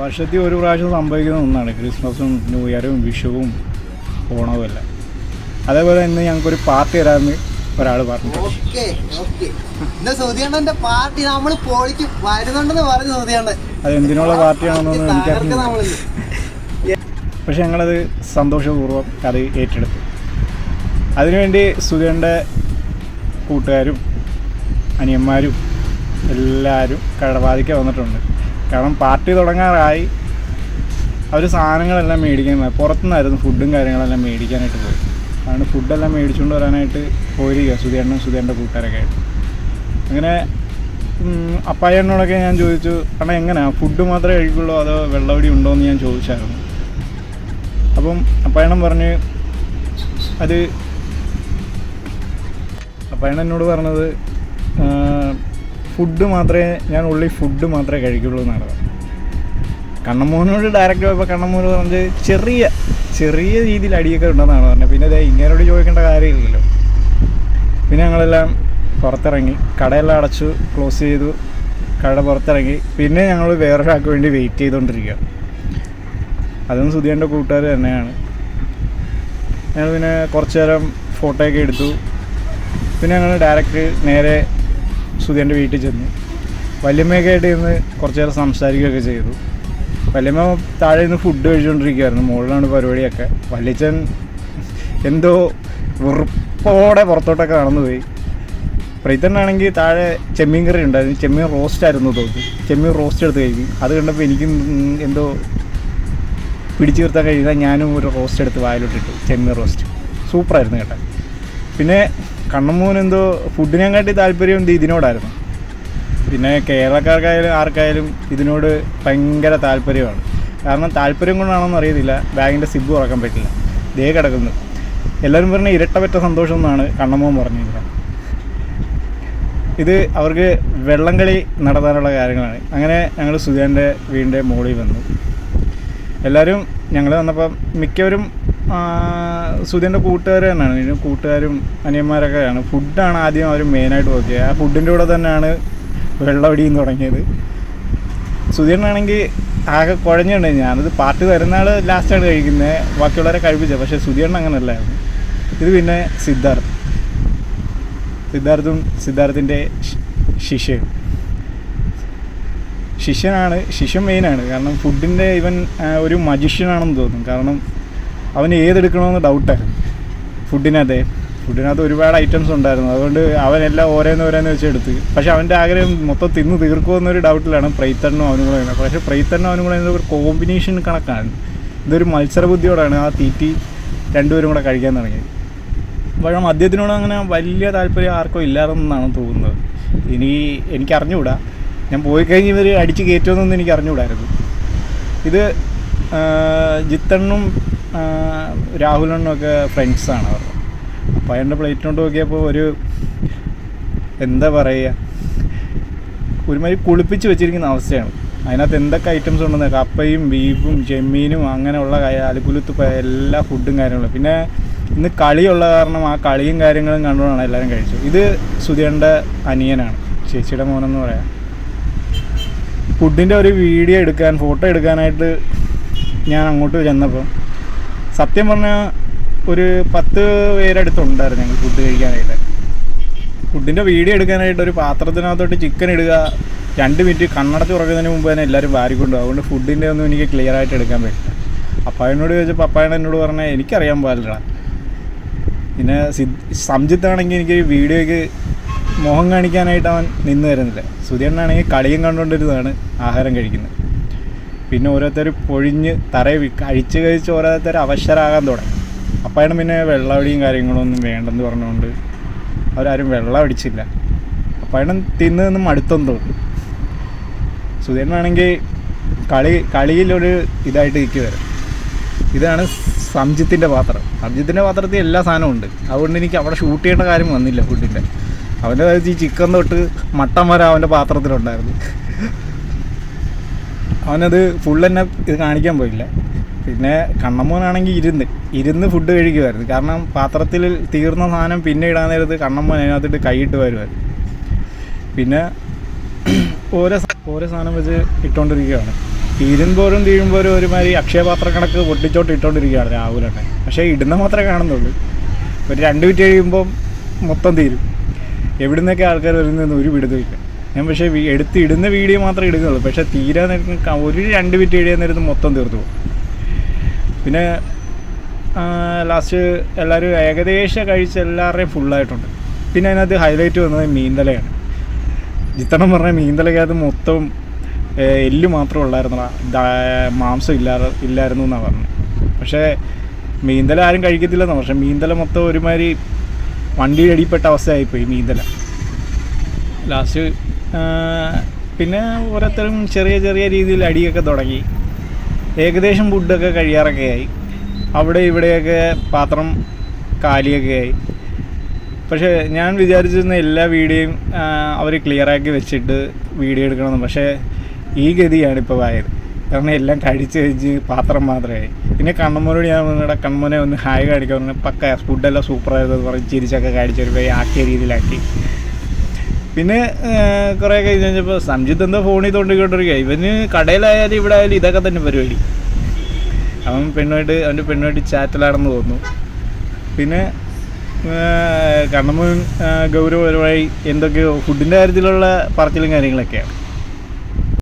വർഷത്തിൽ ഒരു പ്രാവശ്യം സംഭവിക്കുന്ന ഒന്നാണ്. ക്രിസ്മസും ന്യൂ ഇയറും വിഷുവും ഓണവും എല്ലാം അതേപോലെ ഇന്ന് ഞങ്ങൾക്കൊരു പാർട്ടി തരാമെന്ന് ഒരാൾ പറഞ്ഞു പാർട്ടി നമ്മൾ പൊളിക്കും വരുന്നുണ്ടെന്ന് പറഞ്ഞു അത് എന്തിനുള്ള പാർട്ടിയാണെന്നൊന്നും എനിക്കറിഞ്ഞു എനിക്കറിയില്ല പക്ഷെ ഞങ്ങളത് സന്തോഷപൂർവം അത് ഏറ്റെടുത്തു. അതിനുവേണ്ടി സുധേന്റെ കൂട്ടുകാരും അനിയന്മാരും എല്ലാവരും കടവാതിക്ക് വന്നിട്ടുണ്ട്. കാരണം പാർട്ടി തുടങ്ങാറായി. അവർ സാധനങ്ങളെല്ലാം മേടിക്കാൻ പുറത്തുനിന്നായിരുന്നു ഫുഡും കാര്യങ്ങളെല്ലാം മേടിക്കാനായിട്ട് പോയി. അതുകൊണ്ട് ഫുഡെല്ലാം മേടിച്ചുകൊണ്ട് വരാനായിട്ട് പോയിരിക്കുക സുധിയണ്ണൻ സുധേന്റെ കൂട്ടുകാരൊക്കെ ആയിട്ട്. അങ്ങനെ അപ്പായണ്ണോടൊക്കെ ഞാൻ ചോദിച്ചു അണ്ണാ എങ്ങനെയാണ് ഫുഡ് മാത്രമേ കഴിക്കുള്ളൂ അതോ വെള്ളവടി ഉണ്ടോ എന്ന് ഞാൻ ചോദിച്ചായിരുന്നു. അപ്പം അപ്പായണ്ണൻ പറഞ്ഞ് അത് അപ്പായണം എന്നോട് പറഞ്ഞത് ഫുഡ് മാത്രമേ ഞാൻ ഉള്ളി ഫുഡ് മാത്രമേ കഴിക്കുള്ളൂ എന്നാണ് കണ്ണമ്മോനോട് ഡയറക്റ്റ് പോയപ്പോൾ കണ്ണമ്മോന് പറഞ്ഞത് ചെറിയ ചെറിയ രീതിയിൽ അടിയൊക്കെ ഉണ്ടെന്നാണ് പറഞ്ഞത്. പിന്നെ ഇതേ ഇങ്ങനോട് ചോദിക്കേണ്ട കാര്യമില്ലല്ലോ. പിന്നെ ഞങ്ങളെല്ലാം പുറത്തിറങ്ങി കടയെല്ലാം അടച്ചു ക്ലോസ് ചെയ്തു കട പുറത്തിറങ്ങി. പിന്നെ ഞങ്ങൾ വേറൊരാൾക്ക് വേണ്ടി വെയിറ്റ് ചെയ്തുകൊണ്ടിരിക്കുക അതും സുധിയന്റെ കൂട്ടുകാർ തന്നെയാണ്. ഞങ്ങൾ പിന്നെ കുറച്ച് നേരം ഫോട്ടോയൊക്കെ എടുത്തു. പിന്നെ ഞങ്ങൾ ഡയറക്റ്റ് നേരെ സുധിയന്റെ വീട്ടിൽ ചെന്നു വല്യമ്മയൊക്കെ ആയിട്ട് ഇന്ന് കുറച്ച് നേരം സംസാരിക്കുകയൊക്കെ ചെയ്തു. വല്യമ്മ താഴെ നിന്ന് ഫുഡ് കഴിച്ചുകൊണ്ടിരിക്കുകയായിരുന്നു മുകളിലാണ് പരിപാടിയൊക്കെ. വല്യച്ഛൻ എന്തോ വെറുപ്പോടെ പുറത്തോട്ടൊക്കെ നടന്നു പോയി പ്രീതനാണെങ്കിൽ താഴെ ചെമ്മീൻ കറി ഉണ്ടായിരുന്നു. ചെമ്മീൻ റോസ്റ്റ് ആയിരുന്നു തോന്നി ചെമ്മീൻ റോസ്റ്റ് എടുത്ത് കഴിക്കും. അത് കണ്ടപ്പോൾ എനിക്ക് എന്തോ പിടിച്ചു നിർത്താൻ കഴിയുന്ന ഞാനും ഒരു റോസ്റ്റ് എടുത്ത് വായിലോട്ടിട്ടു. ചെമ്മീൻ റോസ്റ്റ് സൂപ്പറായിരുന്നു കേട്ടോ. പിന്നെ കണ്ണമ്മൂന് എന്തോ ഫുഡിനെക്കാട്ടി താല്പര്യം എന്ത് ഇതിനോടായിരുന്നു. പിന്നെ കേരളക്കാർക്കായാലും ആർക്കായാലും ഇതിനോട് ഭയങ്കര താല്പര്യമാണ്. കാരണം താല്പര്യം കൊണ്ടാണെന്ന് അറിയത്തില്ല. ബാഗിന്റെ സിബ് തുറക്കാൻ പറ്റില്ല. ദേ കിടക്കുന്നു. എല്ലാവരും പറഞ്ഞ ഇരട്ടപറ്റ സന്തോഷം എന്നാണ് കണ്ണമ്മോൻ പറഞ്ഞിരിക്കുന്നത് ഇത് അവർക്ക് വെള്ളം കളി നടത്താനുള്ള കാര്യങ്ങളാണ്. അങ്ങനെ ഞങ്ങൾ സുധാന്റെ വീടിന്റെ മുകളിൽ വന്നു. എല്ലാവരും ഞങ്ങൾ വന്നപ്പം മിക്കവരും സുധേന്റെ കൂട്ടുകാർ തന്നെയാണ്. ഇതിന് കൂട്ടുകാരും അനിയന്മാരൊക്കെയാണ് ഫുഡാണ് ആദ്യം അവർ മെയിനായിട്ട് നോക്കിയത് ആ ഫുഡിന്റെ കൂടെ തന്നെയാണ് വെള്ളമടിയും തുടങ്ങിയത്. സുധീറിനാണെങ്കിൽ ആകെ കുഴഞ്ഞുണ്ട് ഞാനത് പാർട്ടി തരുന്ന ആൾ ലാസ്റ്റാണ് കഴിക്കുന്നത് ബാക്കിയുള്ളവരെ കഴിപ്പിച്ചത്. പക്ഷേ സുധീറിന് അങ്ങനെയല്ലായിരുന്നു ഇത് പിന്നെ സിദ്ധാർത്ഥ്. സിദ്ധാർത്ഥും സിദ്ധാർത്ഥിന്റെ ശിഷ്യയും ശിഷ്യനാണ് ശിഷ്യൻ മെയിനാണ് കാരണം ഫുഡിന്റെ ഇവൻ ഒരു മജിഷ്യനാണെന്ന് തോന്നും. കാരണം അവൻ ഏതെടുക്കണമെന്ന് ഡൗട്ടായിരുന്നു ഫുഡിനകത്തെ ഫുഡിനകത്ത് ഒരുപാട് ഐറ്റംസ് ഉണ്ടായിരുന്നു. അതുകൊണ്ട് അവനെല്ലാം ഓരോന്ന് ഓരോന്ന് വെച്ച് എടുത്ത്. പക്ഷേ അവന്റെ ആഗ്രഹം മൊത്തം തിന്ന് തീർക്കുമോ എന്നൊരു ഡൗട്ടിലാണ് പ്രൈത്തണ്ണും അവനും കൂടെ വരുന്നത് പക്ഷേ പ്രൈത്തണ്ണും അവനും കൂടെ ഒരു കോമ്പിനേഷൻ കണക്കാണ്. ഇതൊരു മത്സരബുദ്ധിയോടാണ് ആ തീറ്റി രണ്ടുപേരും കൂടെ കഴിക്കാൻ തുടങ്ങിയത്. പക്ഷേ മദ്യത്തിനോട് അങ്ങനെ വലിയ താല്പര്യം ആർക്കും ഇല്ലാതെന്നാണ് തോന്നുന്നത്. ഇനി എനിക്ക് അറിഞ്ഞുകൂടാ. ഞാൻ പോയി കഴിഞ്ഞ് ഇവർ അടിച്ച് കയറ്റുമെന്നൊന്നും എനിക്ക് അറിഞ്ഞുകൂടായിരുന്നു. ഇത് ജിത്തണ്ണും ആ, രാഹുലണ്ണും ഒക്കെ ഫ്രണ്ട്സാണ് അവർ. അപ്പോൾ അതിന്റെ പ്ലേറ്റിനോട്ട് നോക്കിയപ്പോൾ ഒരു എന്താ പറയുക ഒരുമാതിരി കുളിപ്പിച്ച് വെച്ചിരിക്കുന്ന അവസ്ഥയാണ്. അതിനകത്ത് എന്തൊക്കെ ഐറ്റംസ് ഉണ്ടെന്ന് കപ്പയും ബീഫും ചെമ്മീനും അങ്ങനെയുള്ള അലുക്കുലുത്ത് എല്ലാ ഫുഡും കാര്യങ്ങളും. പിന്നെ ഇന്ന് കളിയുള്ള കാരണം ആ കളിയും കാര്യങ്ങളും കണ്ടുകൊണ്ടാണ് എല്ലാവരും കഴിച്ചത്. ഇത് സുധിയുടെ അനിയനാണ് ചേച്ചിയുടെ മോനെന്ന് പറയാം. ഫുഡിന്റെ ഒരു വീഡിയോ എടുക്കാൻ ഫോട്ടോ എടുക്കാനായിട്ട് ഞാൻ അങ്ങോട്ട് ചെന്നപ്പം സത്യം പറഞ്ഞാൽ ഒരു പത്ത് പേരടുത്തുണ്ടായിരുന്നു ഞങ്ങൾ ഫുഡ് കഴിക്കാനായിട്ട്. ഫുഡിന്റെ വീഡിയോ എടുക്കാനായിട്ട് ഒരു പാത്രത്തിനകത്തോട്ട് ചിക്കൻ ഇടുക രണ്ട് മിനിറ്റ് കണ്ണടച്ച് തുറക്കുന്നതിന് മുമ്പ് തന്നെ എല്ലാവരും വാരിക്കൊണ്ടു അതുകൊണ്ട് ഫുഡിന്റെ ഒന്നും എനിക്ക് ക്ലിയർ ആയിട്ട് എടുക്കാൻ പറ്റില്ല. അപ്പായനോട് ചോദിച്ചപ്പോൾ അപ്പായൻ എന്നോട് പറഞ്ഞാൽ എനിക്കറിയാൻ പാടില്ല പിന്നെ സിദ് സംജിത്താണെങ്കിൽ എനിക്ക് വീഡിയോയ്ക്ക് മുഖം കാണിക്കാനായിട്ട് അവൻ നിന്ന് വരുന്നില്ല സുധിയണ്ണാണെങ്കിൽ കളിയും കണ്ടുകൊണ്ടിരുന്നതാണ് ആഹാരം കഴിക്കുന്നത്. പിന്നെ ഓരോരുത്തർ പൊഴിഞ്ഞ് തറയെ അഴിച്ച് കഴിച്ച് ഓരോരുത്തർ അവശരാകാൻ തുടങ്ങി. അപ്പോഴാണ് പിന്നെ വെള്ളമടിയും കാര്യങ്ങളൊന്നും വേണ്ടെന്ന് പറഞ്ഞുകൊണ്ട് അവരാരും വെള്ളം അടിച്ചില്ല. അപ്പോഴാണ് തിന്ന് നിന്ന് മടുത്തെന്ന് തോന്നുന്നു സുധീരനാണെങ്കിൽ കളി കളിയിലൊരു ഇതായിട്ട് നിൽക്കുവായിരുന്നു ഇതാണ് സംജിത്തിന്റെ പാത്രം. സംജിത്തിന്റെ പാത്രത്തിൽ എല്ലാ സാധനവും ഉണ്ട്. അതുകൊണ്ട് എനിക്ക് അവിടെ ഷൂട്ട് ചെയ്യേണ്ട കാര്യം വന്നില്ല ഫുഡിന്റെ അവന്റെ ഈ ചിക്കൻ തൊട്ട് മട്ടൻ വരെ അവന്റെ പാത്രത്തിലുണ്ടായിരുന്നു. അവനത് ഫുൾ തന്നെ ഇത് കാണിക്കാൻ പോയില്ല. പിന്നെ കണ്ണമ്മോനാണെങ്കിൽ ഇരുന്ന് ഇരുന്ന് ഫുഡ് കഴിക്കുമായിരുന്നു കാരണം പാത്രത്തിൽ തീർന്ന സാധനം പിന്നെ ഇടാൻ നേരത്ത് കണ്ണമ്മോൻ അതിനകത്തിട്ട് കൈയിട്ട് വരുമായിരുന്നു പിന്നെ ഓരോ ഓരോ സാധനം വെച്ച് ഇട്ടുകൊണ്ടിരിക്കുകയാണ് തീരുമ്പോഴും തീരുമ്പോഴും ഒരുമാതിരി അക്ഷയപാത്ര കണക്ക് പൊട്ടിച്ചോട്ട് ഇട്ടുകൊണ്ടിരിക്കുകയാണ് തന്നെ പക്ഷേ ഇടുന്ന മാത്രമേ കാണുന്നുള്ളൂ. ഒരു രണ്ട് മിനിറ്റ് കഴിയുമ്പം മൊത്തം തീരും. എവിടുന്നൊക്കെ ആൾക്കാർ വരുന്നതെന്ന് ഒരു പിടുത്തമില്ല ഞാൻ പക്ഷേ എടുത്ത് ഇടുന്ന വീഡിയോ മാത്രമേ ഇടുന്നുള്ളൂ പക്ഷേ തീരാൻ നേരം ഒരു രണ്ട് മിനിറ്റ് കഴിയാൻ നേരത്ത് മൊത്തം തീർത്തു പിന്നെ ലാസ്റ്റ് എല്ലാവരും ഏകദേശം കഴിച്ച് എല്ലാവരുടെയും ഫുള്ളായിട്ടുണ്ട് പിന്നെ അതിനകത്ത് ഹൈലൈറ്റ് വന്നത് മീന്തലയാണ് ജിത്തണം പറഞ്ഞ മീന്തലക്കകത്ത് മൊത്തം എല്ല് മാത്രം ഉള്ളായിരുന്നു മാംസം ഇല്ലാതെ ഇല്ലായിരുന്നു എന്നാണ് പറഞ്ഞത്. പക്ഷേ മീന്തല ആരും കഴിക്കത്തില്ലെന്നാണ് പക്ഷേ മീന്തല മൊത്തം ഒരുമാതിരി വണ്ടി അടിപ്പെട്ട അവസ്ഥയായിപ്പോയി മീന്തല ലാസ്റ്റ് പിന്നെ ഓരോരുത്തരും ചെറിയ ചെറിയ രീതിയിൽ അടിയൊക്കെ തുടങ്ങി. ഏകദേശം ഫുഡൊക്കെ കഴിയാറൊക്കെ ആയി. അവിടെ ഇവിടെയൊക്കെ പാത്രം കാലിയൊക്കെ ആയി. പക്ഷേ ഞാൻ വിചാരിച്ചിരുന്ന എല്ലാ വീഡിയോയും അവർ ക്ലിയറാക്കി വെച്ചിട്ട് വീഡിയോ എടുക്കണമെന്ന്. പക്ഷേ ഈ ഗതിയാണ് ഇപ്പോൾ ആയത്. കാരണം എല്ലാം കഴിച്ച് കഴിച്ച് പാത്രം മാത്രമേ പിന്നെ കണ്ണമ്മനോട് ഞാൻ നിങ്ങളുടെ കണ്ണമ്മനെ ഒന്ന് ഹായ് കാണിക്കാൻ പറഞ്ഞു. പക്ക ഫുഡെല്ലാം സൂപ്പറായിരുന്നു പറഞ്ഞ് ചിരിച്ചൊക്കെ കാണിച്ചൊരു പോയി ആക്കിയ രീതിയിലാക്കി. പിന്നെ കുറേ കഴിഞ്ഞ് കഴിഞ്ഞപ്പോൾ സംജിത്ത് എന്തോ ഫോണിൽ തോണ്ടിക്കൊണ്ടിരിക്കുക ഇവന് കടയിലായാലും ഇവിടെ ആയാലും ഇതൊക്കെ തന്നെ പരിപാടി. അവൻ പെണ്ണുമായിട്ട് അവന്റെ പെണ്ണുമായിട്ട് ചാറ്റലാണെന്ന് തോന്നുന്നു. പിന്നെ കണ്ണമ്മൻ ഗൗരവപരമായി എന്തൊക്കെയോ ഫുഡിന്റെ കാര്യത്തിലുള്ള പറച്ചിലും കാര്യങ്ങളൊക്കെയാണ്.